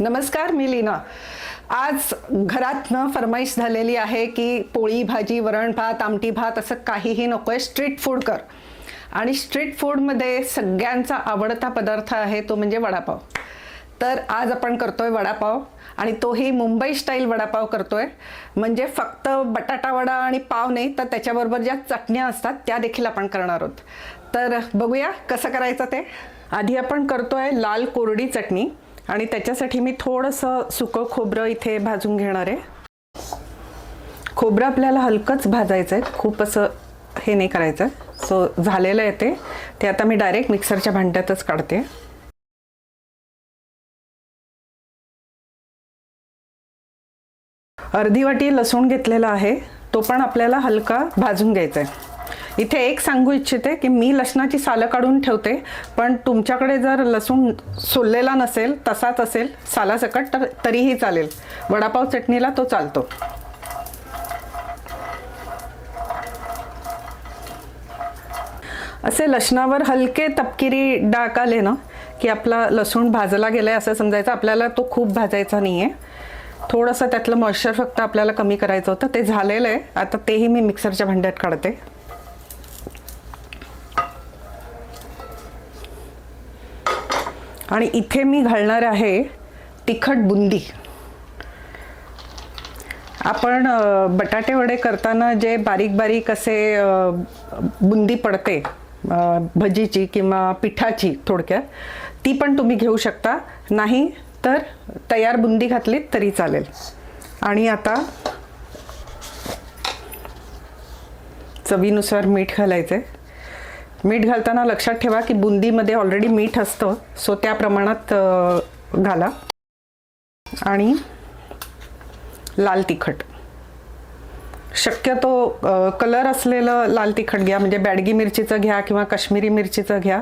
नमस्कार मी लीना. आज घरातनं फरमाईश झालेली आहे की पोळी भाजी वरण भात आमटी भात असं काहीही नको आहे स्ट्रीट फूड कर. आणि स्ट्रीट फूडमध्ये सगळ्यांचा आवडता पदार्थ आहे तो म्हणजे वडापाव. तर आज आपण करतोय वडापाव आणि तोही मुंबई स्टाईल वडापाव करतोय. म्हणजे फक्त बटाटा वडा आणि पाव नाही तर त्याच्याबरोबर ज्या चटण्या असतात त्या देखील आपण करणार आहोत. तर बघूया कसं करायचं ते. आधी आपण करतोय लाल कोरडी चटणी. आणि त्याच्यासाठी मी थोडंसं सुकं खोबरं इथे भाजून घेणार आहे. खोबरं आपल्याला हलकंच भाजायचं आहे. खूप असं हे नाही करायचं. आहे सो झालेलं आहे ते. ते आता मी डायरेक्ट मिक्सरच्या भांड्यातच काढते. अर्धी वाटी लसूण घेतलेला आहे. तो पण आपल्याला हलका भाजून घ्यायचा आहे. इथे एक सांगू इच्छिते की मी लसणाची सालं काढून ठेवते पण तुमच्याकडे जर लसूण सोललेला नसेल तसाच असेल सालासकट तर तरीही चालेल. वडापाव चटणीला तो चालतो. असे लसणावर हलके तपकिरी डाक आले ना की आपला लसूण भाजला गेलाय असं समजायचं. आपल्याला तो खूप भाजायचा नाही आहे थोडंसं त्यातलं मॉइश्चर फक्त आपल्याला कमी करायचं होतं. ते झालेलं आहे. आता तेही मी मिक्सरच्या भांड्यात काढते. आणि इथे मी घालणार आहे तिखट बुंदी. आपण बटाटेवडे बटाटे वडे करताना जे बारीक बारीक असे बुंदी पडते भजीची किंवा पिठाची थोडक्यात ती पण तुम्ही घेऊ शकता. नाही तर तयार बुंदी घातलीत तरी चालेल. आणि आता चवीनुसार मीठ घालायचं आहे मीठ घालताना लक्षात ठेवा की बुंदीमध्ये ऑलरेडी मीठ असतं. सो त्या प्रमाणात घाला. आणि लाल तिखट. शक्यतो कलर असलेलं लाल तिखट घ्या. म्हणजे बॅडगी मिरचीचं घ्या किंवा काश्मीरी मिरचीचं घ्या.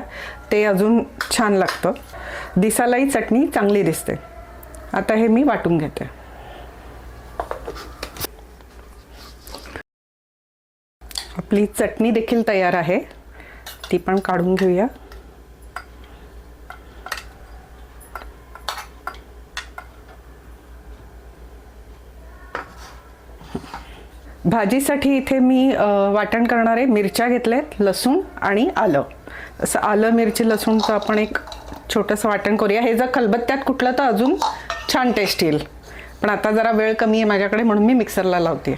ते अजून छान लागतं. दिसायलाही चटणी चांगली दिसते. आता हे मी वाटून घेते. आपली चटणी देखील तयार आहे. ती पण काढून घेऊया. भाजीसाठी इथे मी वाटण करणारे मिरच्या घेतल्यात लसूण आणि आलं. असं आलं मिरची लसूणचं आपण एक छोटंसं वाटण करूया. हे जर खलबत्त्यात कुठलं तर अजून छान टेस्ट येईल. पण आता जरा वेळ कमी आहे माझ्याकडे म्हणून मी मिक्सरला लावते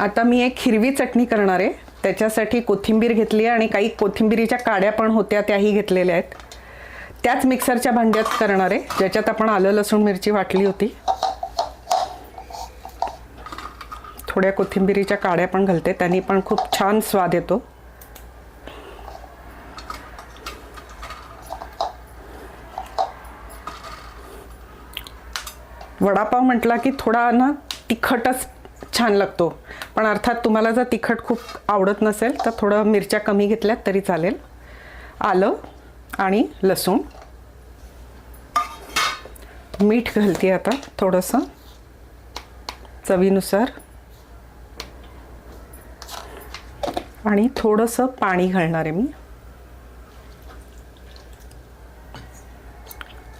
आता मी एक हिरवी चटणी करणार आहे. त्याच्यासाठी कोथिंबीर घेतली आहे आणि काही कोथिंबीरीच्या काड्या पण होत्या त्याही घेतलेल्या आहेत. त्याच मिक्सरच्या भांड्यात करणार आहे. ज्याच्यात आपण आलं लसूण मिरची वाटली होती. थोड्या कोथिंबीरीच्या काड्या पण घालते. त्यांनी पण खूप छान स्वाद येतो. वडापाव म्हटला की थोडा ना तिखटच छान लागतो. पण अर्थात तुम्हाला जर तिखट खूप आवडत नसेल तर थोडं मिरच्या कमी घेतल्यात तरी चालेल. आलं आणि लसूण. मीठ घालते आता थोडंसं. चवीनुसार. आणि थोडंसं पाणी घालणार आहे मी.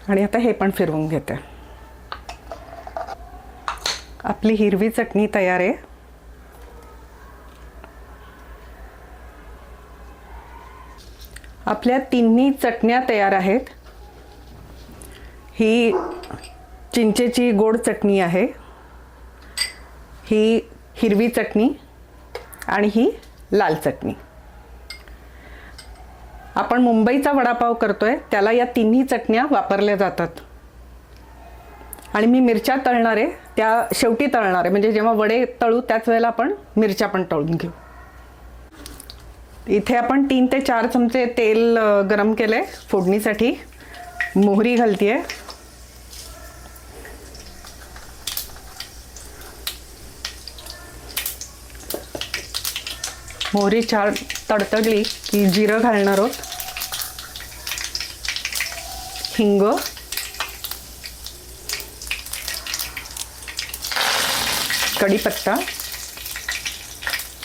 आणि आता हे पण फिरवून घेते. आपली हिरवी चटणी तयार आहे. आपल्या तिन्ही चटण्या तयार आहेत. ही चिंचेची गोड चटणी आहे. ही हिरवी चटणी आणि ही लाल चटणी. आपण मुंबईचा वडापाव करतोय त्याला या तिन्ही चटण्या वापरल्या जातात. आणि मी मिरच्या तळणार आहे. त्या शेवटी तळणार आहे. म्हणजे जेव्हा वडे तळू त्याच वेळेला आपण मिरच्या पण तळून घेऊ. इथे आपण तीन ते चार चमचे तेल गरम केले फोडणीसाठी. मोहरी घालतीये. मोहरी चार तडतडली की जिरं घालणार आहोत. हिंग. कढीपत्ता.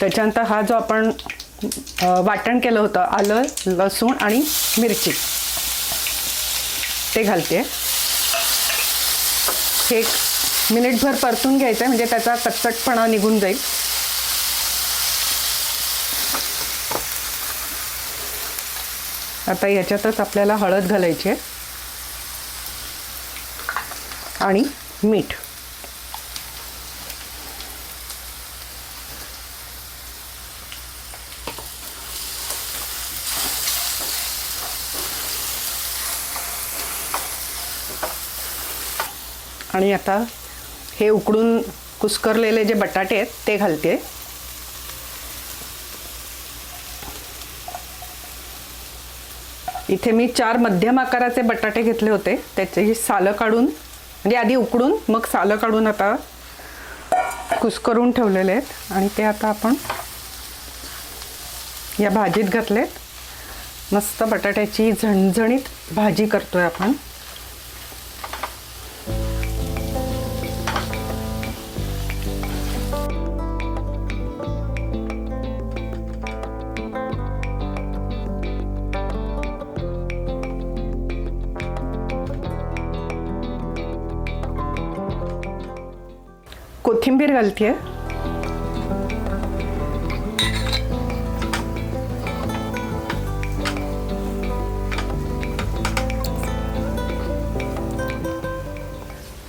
त्याच्यानंतर हा जो आपण वाटण केलं होतं आलं लसूण आणि मिरची. ते घालते. हे एक मिनिटभर परतून घ्यायचं आहे म्हणजे त्याचा कचकटपणा निघून जाईल. आता याच्यातच आपल्याला हळद घालायची आहे. आणि मीठ. आणि आता हे उकडून कुस्करलेले जे बटाटे आहेत ते घालते. इथे मी चार मध्यम आकाराचे बटाटे घेतले होते. त्याची सालं काढून म्हणजे आधी उकडून मग सालं काढून आता कुस्करून ठेवलेले आहेत. आणि ते आता आपण या भाजीत घातलेत. मस्त बटाट्याची झणझणीत भाजी करतोय आपण. कोथिंबीर घालते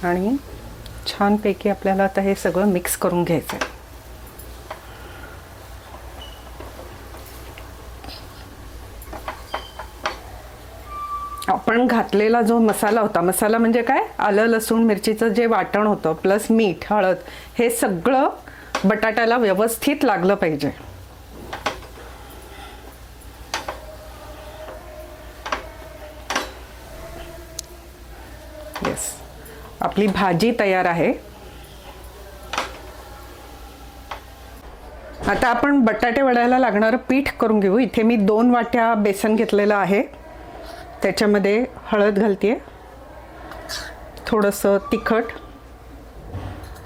आणि छानपैकी आपल्याला आता हे सगळं मिक्स करून घ्यायचं आहे आपण घातलेला जो मसाला होता मसाला म्हणजे काय? आलं लसूण मिरचीचं जे वाटण होतं प्लस मीठ हळद हे सगळं बटाट्याला व्यवस्थित लागलं पाहिजे. येस आपली भाजी तयार आहे. आता आपण बटाटे वडायला लागणारं पीठ करून घेऊ. इथे मी दोन वाट्या बेसन घेतलेलं आहे. त्याच्यामध्ये हळद घालते थोडंसं तिखट.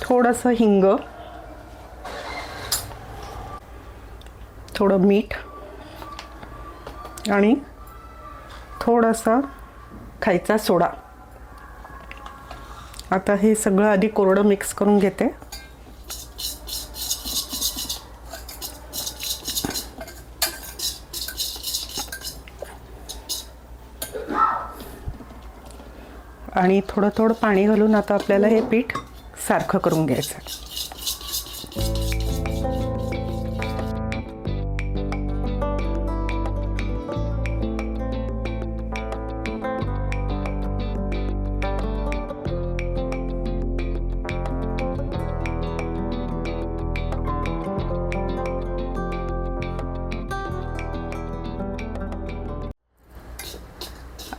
थोडंसं हिंग. थोडं मीठ. आणि थोडासा खायचा सोडा. आता हे सगळं आधी कोरडं मिक्स करून घेते. आणि थोडं थोडं पाणी घालून आता आपल्याला हे पीठ सारखं करून घ्यायचं.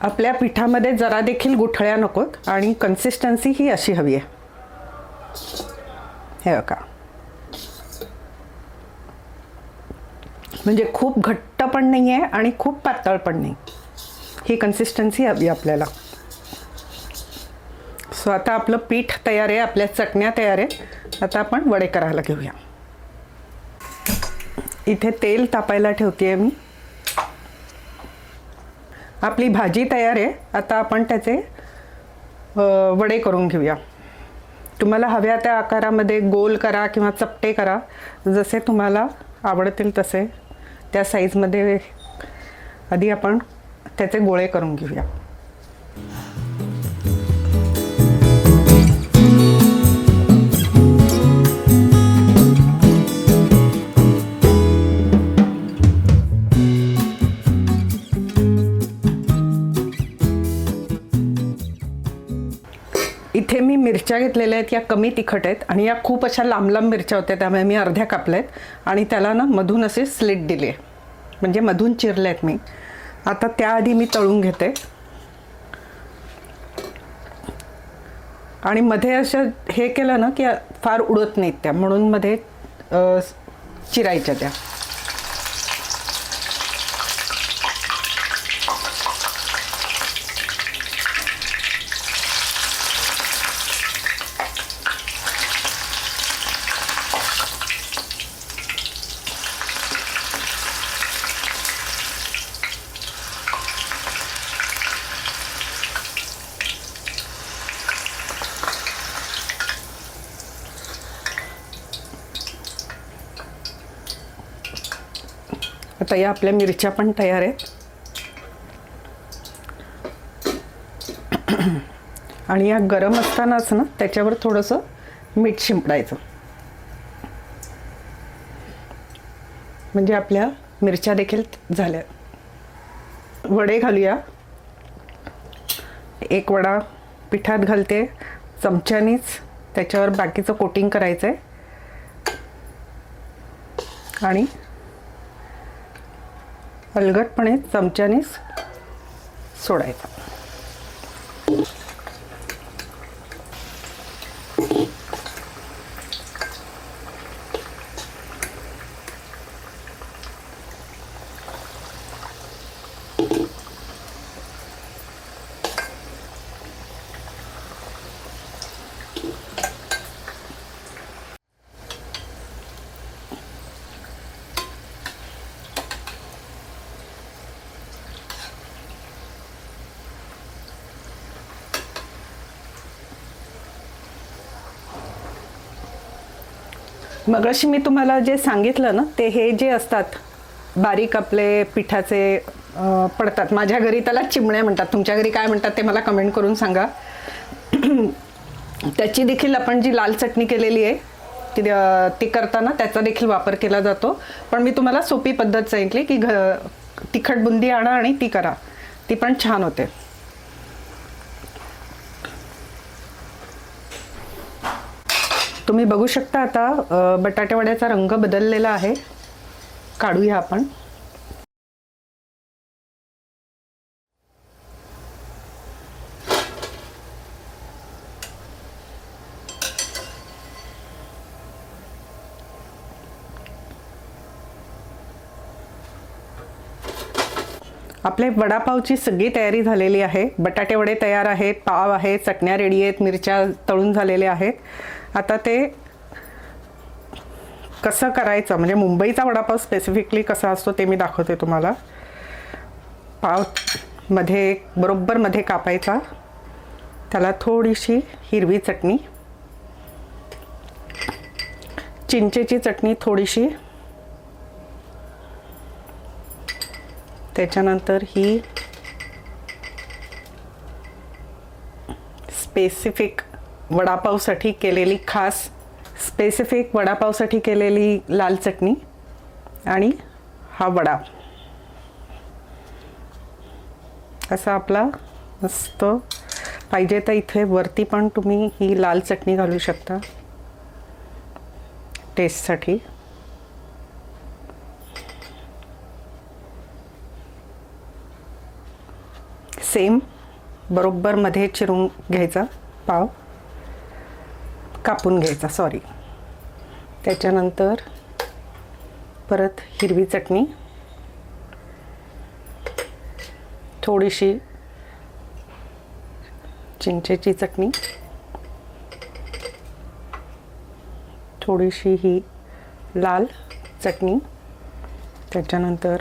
आपल्या पिठामध्ये जरा देखील गुठळ्या नकोत आणि कन्सिस्टन्सी ही अशी हवी आहे. हे बघा. म्हणजे खूप घट्ट पण नाही आहे आणि खूप पातळ पण नाही. ही कन्सिस्टन्सी हवी आपल्याला. सो आता आपलं पीठ तयार आहे आपल्या चटण्या तयार आहे आता आपण वडे करायला घेऊया. इथे तेल तापायला ठेवते आहे मी. आपली भाजी तयार आहे. आता आपण त्याचे वडे करून घेऊया. तुम्हाला हव्या त्या आकारामध्ये गोल करा किंवा चपटे करा. जसे तुम्हाला आवडतील तसे त्या साईजमध्ये आधी आपण त्याचे गोळे करून घेऊया. इथे मी मिरच्या घेतलेल्या आहेत या कमी तिखट आहेत आणि या खूप अशा लांब लांब मिरच्या होत्या त्यामुळे मी अर्ध्या कापल्या आहेत. आणि त्याला ना मधून असे स्लिट दिली आहे म्हणजे मधून चिरले आहेत मी. आता त्याआधी मी तळून घेते. आणि मध्ये अशा हे केलं ना की फार उडत नाहीत त्या म्हणून मध्ये चिरायच्या त्या. आता या आपल्या मिरच्या पण तयार आहेत. आणि या गरम असतानाच ना त्याच्यावर थोडंसं मीठ शिंपडायचं. म्हणजे आपल्या मिरच्या देखील झाल्या. वडे घालूया. एक वडा पिठात घालते चमच्यानीच. त्याच्यावर बाकीचं कोटिंग करायचं आहे आणि अलगटपणे चमच्यानेच सोडायचा. मगाशी मी तुम्हाला जे सांगितलं ना ते हे जे असतात बारीक आपले पिठाचे पडतात. माझ्या घरी त्याला चिमण्या म्हणतात. तुमच्या घरी काय म्हणतात ते मला कमेंट करून सांगा. त्याची देखील आपण जी लाल चटणी केलेली आहे ती ती करताना त्याचा देखील वापर केला जातो. पण मी तुम्हाला सोपी पद्धत सांगितली की घ तिखट बुंदी आणा आणि ती करा. ती पण छान होते. तुम्ही बघू शकता आता बटाटेवड्याचा रंग बदललेला आहे. काढूया आपण. आपले वडापावची सगळी तयारी झालेली आहे. बटाटे वडे तयार आहेत पाव आहेत चटण्या रेडी आहेत मिरच्या तळून झालेल्या आहेत. आता ते कसं करायचं? म्हणजे मुंबईचा वडापाव स्पेसिफिकली कसा असतो ते मी दाखवते तुम्हाला. पावमध्ये बरोबर मध्ये कापायचा. त्याला थोडीशी हिरवी चटणी. चिंचेची चटणी थोडीशी त्याच्यानंतर ही स्पेसिफिक वडापावसाठी केलेली खास स्पेसिफिक वडापावसाठी केलेली लाल चटणी आणि हा वडा. असा आपला मस्त पाहिजे तर इथे वरती पण तुम्ही ही लाल चटणी घालू शकता. टेस्टसाठी सेम बरोबर मध्ये चिरून घ्यायचा पाव. कापून घ्यायचा सॉरी त्याच्यानंतर परत हिरवी चटणी. थोडीशी चिंचेची चटणी. थोडीशी ही लाल चटणी. त्याच्यानंतर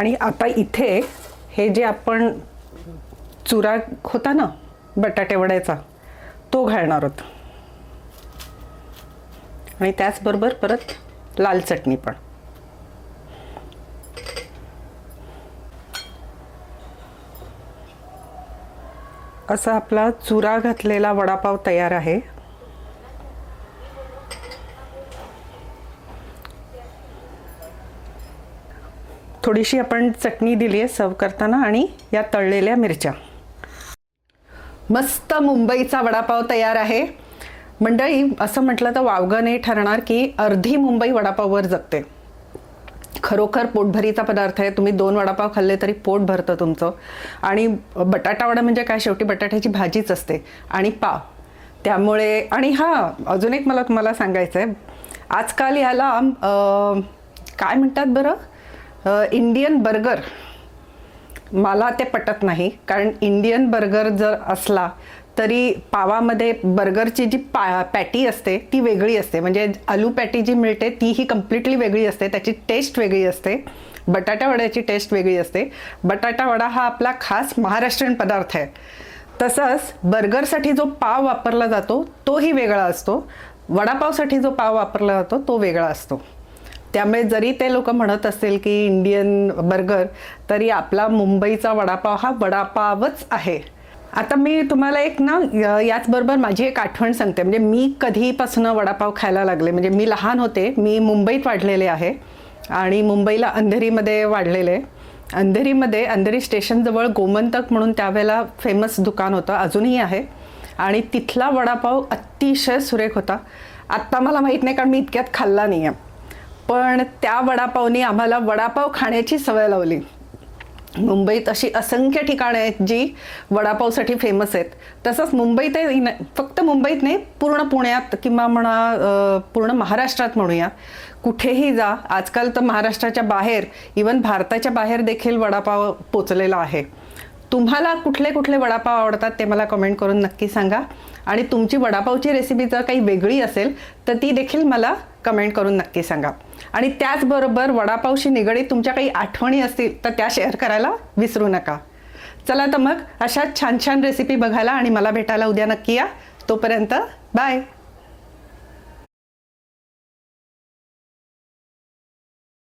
आणि आता इथे हे जे आपण चुरा होता ना बटाटे वड्याचा तो घालणार आहोत. आणि त्याचबरोबर परत लाल चटणी पण. असा आपला चुरा घातलेला वडापाव तयार आहे. थोडीशी आपण चटणी दिली आहे सर्व करताना आणि या तळलेल्या मिरच्या. मस्त मुंबईचा वडापाव तयार आहे. मंडळी असं म्हटलं तर वावगं नाही ठरणार की अर्धी मुंबई वडापाववर जगते. खरोखर पोटभरीचा पदार्थ आहे. तुम्ही दोन वडापाव खाल्ले तरी पोट भरतं तुमचं. आणि बटाटा वडा म्हणजे काय? शेवटी बटाट्याची भाजीच असते. आणि पाव. त्यामुळे आणि हां अजून एक मला तुम्हाला सांगायचं आहे आजकाल ह्याला काय म्हणतात बरं? इंडियन बर्गर मला ते पटत नाही. कारण इंडियन बर्गर जर असला तरी पावामध्ये बर्गरची जी पा पॅटी असते ती वेगळी असते. म्हणजे आलू पॅटी जी मिळते ती ही कम्प्लिटली वेगळी असते. त्याची टेस्ट वेगळी असते. बटाट्यावड्याची टेस्ट वेगळी असते. बटाटावडा हा आपला खास महाराष्ट्रीयन पदार्थ आहे. तसंच बर्गरसाठी जो पाव वापरला जातो तोही वेगळा असतो. वडापावसाठी जो पाव वापरला जातो तो वेगळा असतो. त्यामुळे जरी ते लोक म्हणत असेल की इंडियन बर्गर तरी आपला मुंबईचा वडापाव हा वडापावच आहे. आता मी तुम्हाला एक ना य- याचबरोबर माझी एक आठवण सांगते. म्हणजे मी कधीपासून वडापाव खायला लागले? म्हणजे मी लहान होते मी मुंबईत वाढलेले आहे आणि मुंबईला अंधेरीमध्ये वाढलेले. अंधेरीमध्ये अंधेरी स्टेशनजवळ गोमंतक म्हणून त्यावेळेला फेमस दुकान होतं अजूनही आहे. आणि तिथला वडापाव अतिशय सुरेख होता. आत्ता मला माहीत नाही कारण मी इतक्यात खाल्ला नाही आहे पण त्या वडापावनी आम्हाला वडापाव खाण्याची सवय लावली. मुंबईत अशी असंख्य ठिकाणं आहेत जी वडापावसाठी फेमस आहेत. तसंच मुंबईत फक्त मुंबईत नाही पूर्ण पुण्यात किंवा म्हणा पूर्ण महाराष्ट्रात म्हणूया. कुठेही जा आजकाल तर महाराष्ट्राच्या बाहेर इवन भारताच्या बाहेर देखील वडापाव पोचलेला आहे. तुम्हाला कुठले कुठले वडापाव आवडतात ते मला कमेंट करून नक्की सांगा. आणि तुमची वडापावची रेसिपी जर काही वेगळी असेल तर ती देखील मला कमेंट करून नक्की सांगा. आणि त्याचबरोबर वडापावशी निगडीत तुमच्या काही आठवणी असतील तर त्या शेअर करायला विसरू नका. चला तर मग अशा छान छान रेसिपी बघायला आणि मला भेटायला उद्या नक्की या. तोपर्यंत बाय.